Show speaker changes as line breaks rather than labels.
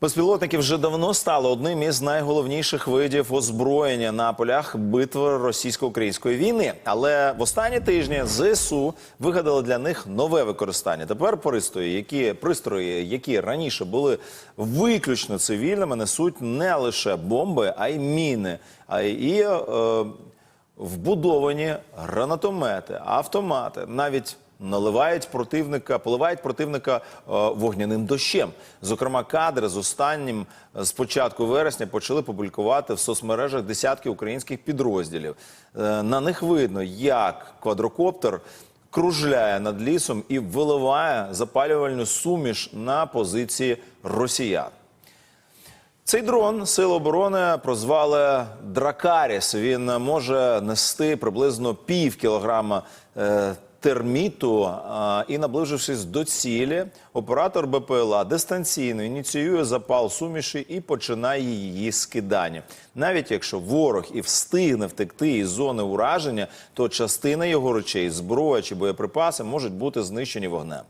Безпілотники вже давно стали одним із найголовніших видів озброєння на полях битви російсько-української війни. Але в останні тижні ЗСУ вигадали для них нове використання. Тепер пристрої, які пристрої, які раніше були виключно цивільними, несуть не лише бомби, а й міни, а і е, вбудовані гранатомети, автомати, навіть наливають противника, поливають противника е, вогняним дощем. Зокрема, кадри з останнім е, з початку вересня почали публікувати в соцмережах десятки українських підрозділів. Е, на них видно, як квадрокоптер кружляє над лісом і виливає запалювальну суміш на позиції росіян. Цей дрон Сили оборони прозвали Дракаріс. Він може нести приблизно пів кілограма е, терміту. І, наближившись до цілі, оператор БПЛА дистанційно ініціює запал суміші і починає її скидання. Навіть якщо ворог і встигне втекти із зони ураження, то частина його речей, зброя чи боєприпаси можуть бути знищені вогнем.